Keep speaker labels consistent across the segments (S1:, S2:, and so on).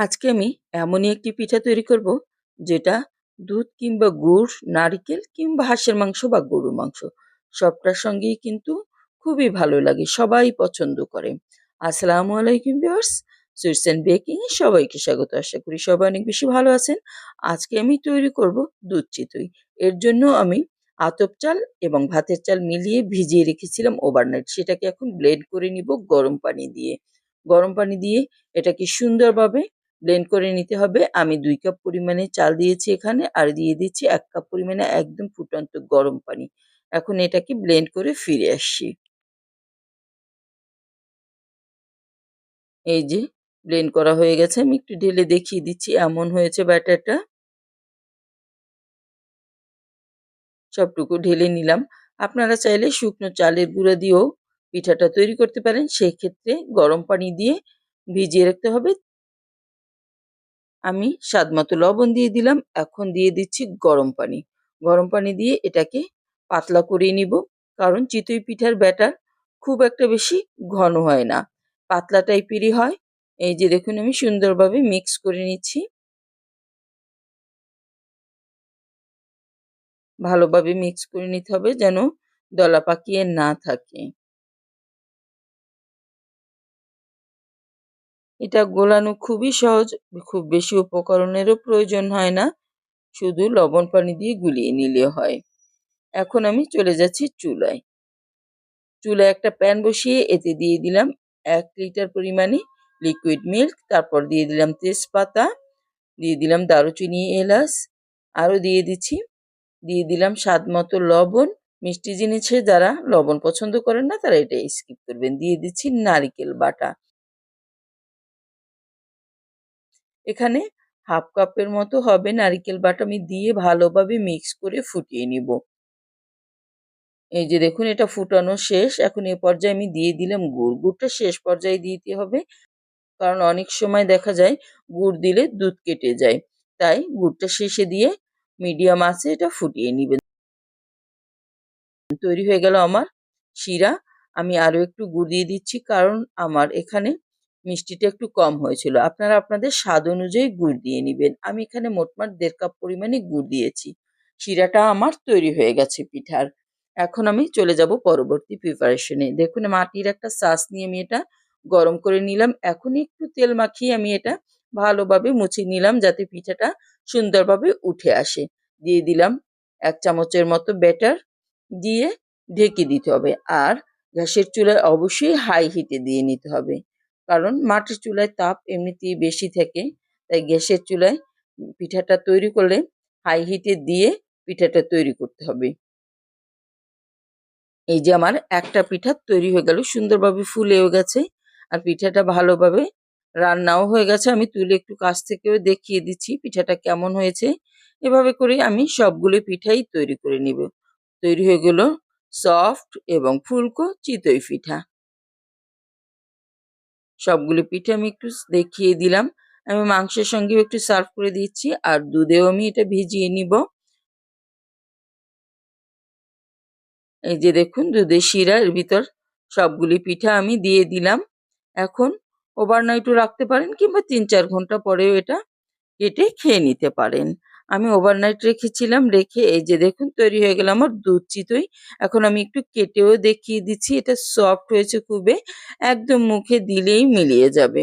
S1: আজকে আমি এমনই একটি পিঠা তৈরি করব, যেটা দুধ কিংবা গুড়, নারকেল কিংবা হাঁসের মাংস বা গরুর মাংস, সবটার সঙ্গেই কিন্তু খুবই ভালো লাগে, সবাই পছন্দ করে। আসসালামু আলাইকুম ভিউয়ার্স, সুইটস অ্যান্ড বেকিং সবাইকে স্বাগত, আশা করি সবাই অনেক বেশি ভালো আছেন। আজকে আমি তৈরি করব দুধ চিতই। এর জন্য আমি আতপ চাল এবং ভাতের চাল মিলিয়ে ভিজিয়ে রেখেছিলাম ওভারনাইট সেটাকে এখন ব্লেন্ড করে নিব গরম পানি দিয়ে। গরম পানি দিয়ে এটাকে সুন্দরভাবে ব্লেন্ড করে নিতে হবে। আমি দুই কাপ পরিমাণে চাল দিয়েছি এখানে আর দিয়ে দিচ্ছি এক কাপ পরিমাণে একদম ফুটন্ত গরম পানি। এখন এটাকে ব্লেন্ড করে ফিরে আসছি। এই যে ব্লেন্ড করা হয়ে গেছে। আমি একটু ঢেলে দেখিয়ে দিচ্ছি, এমন হয়েছে ব্যাটারটা। সবটুকু ঢেলে নিলাম। আপনারা চাইলে শুকনো চালের গুঁড়া দিয়েও পিঠাটা তৈরি করতে পারেন। সেই ক্ষেত্রে গরম পানি দিয়ে ভিজিয়ে রাখতে হবে। আমি স্বাদ মতো লবণ দিয়ে দিলাম। এখন দিয়ে দিচ্ছি গরম পানি। গরম পানি দিয়ে এটাকে পাতলা করে নিব, কারণ চিতই পিঠার ব্যাটার খুব একটা বেশি ঘন হয় না। পাতলা টাইপেরই হয়। এই যে দেখুন, আমি সুন্দরভাবে মিক্স করে নিচ্ছি। ভালোভাবে মিক্স করে নিতে হবে যেন দলা পাকিয়ে না থাকে। এটা গোলানো খুবই সহজ, খুব বেশি উপকরণেরও প্রয়োজন হয় না। শুধু লবণ পানি দিয়ে গুলিয়ে নিলে হয়। এখন আমি চলে যাচ্ছি চুলায়। চুলায় একটা প্যান বসিয়ে এতে দিয়ে দিলাম এক লিটার পরিমাণে লিকুইড মিল্ক তারপর দিয়ে দিলাম তেজপাতা, দিয়ে দিলাম দারুচিনি এলাচ, আরও দিয়ে দিচ্ছি। দিয়ে দিলাম স্বাদ মতো লবণ। মিষ্টি জিনিসে যারা লবণ পছন্দ করেন না, তারা এটা স্কিপ করবেন। দিয়ে দিচ্ছি নারিকেল বাটা। এখানে হাফ কাপের মতো হবে। নারিকেল বাটা আমি দিয়ে ভালোভাবে মিক্স করে ফুটিয়ে নিব। এই যে দেখুন, এটা ফুটানো শেষ। এখন এ পর্যায়ে আমি দিয়ে দিলাম গুড়। গুড়টা শেষ পর্যায়ে দিতে হবে। কারণ অনেক সময় দেখা যায়, গুড় দিলে দুধ কেটে যায়। তাই গুড়টা শেষে দিয়ে মিডিয়াম আছে এটা ফুটিয়ে নিবেন। তৈরি হয়ে গেল আমার শিরা। আমি আরও একটু গুড় দিয়ে দিচ্ছি। কারণ আমার এখানে মিষ্টিটা একটু কম হয়েছিল। আপনারা আপনাদের স্বাদ অনুযায়ী গুড় দিয়ে নেবেন। আমি এখানে মোটমাট দেড় কাপ পরিমাণে গুড় দিয়েছি। শিরাটা আমার তৈরি হয়ে গেছে পিঠার। এখন আমি চলে যাব পরবর্তী প্রিপারেশনে দেখুন, মাটির একটা সাস নিয়ে আমি এটা গরম করে নিলাম। এখন একটু তেল মাখিয়ে আমি এটা ভালোভাবে মুছে নিলাম যাতে পিঠাটা সুন্দরভাবে উঠে আসে। দিয়ে দিলাম এক চামচের মতো ব্যাটার দিয়ে ঢেকে দিতে হবে। আর গ্যাসের চুলায় অবশ্যই হাই হিটে দিয়ে নিতে হবে। কারণ মাটির চুলায় তাপ এমনিতেই বেশি থাকে, তাই গ্যাসের চুলায় পিঠাটা তৈরি করলে হাই হিটে দিয়ে পিঠাটা তৈরি করতে হবে। এই যে আমার একটা পিঠা তৈরি হয়ে গেল, সুন্দরভাবে ফুলেও গেছে আর পিঠাটা ভালোভাবে রান্নাও হয়ে গেছে। আমি তুলে একটু কাছ থেকেও দেখিয়ে দিচ্ছি পিঠাটা কেমন হয়েছে। এভাবে করে আমি সবগুলো পিঠাই তৈরি করে নিব। তৈরি হয়ে গেল সফট এবং ফুলকো চিতই পিঠা। সবগুলো পিঠে আমি একটু দেখিয়ে দিলাম। আমি মাংসের সঙ্গেও একটু সার্ভ করে দিচ্ছি আর দুধেও আমি এটা ভিজিয়ে নিব। এই যে দেখুন দুধের শিরার ভিতর সবগুলি পিঠা আমি দিয়ে দিলাম। এখন ওভারনাইটও রাখতে পারেন কিংবা তিন চার ঘণ্টা পরেও এটা কেটে খেয়ে নিতে পারেন। আমি ওভারনাইট রেখেছিলাম, রেখে এই যে দেখুন তৈরি হয়ে গেল আমার দুধ চিতই এখন আমি একটু কেটেও দেখিয়ে দিচ্ছি, এটা সফট হয়েছে খুবই, একদম মুখে দিলেই মিলিয়ে যাবে।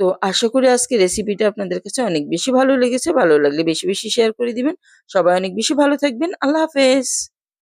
S1: তো আশা করি আজকে রেসিপিটা আপনাদের কাছে অনেক বেশি ভালো লেগেছে, ভালো লাগলে বেশি বেশি শেয়ার করে দিবেন। সবাই অনেক বেশি ভালো থাকবেন, আল্লাহ হাফেজ।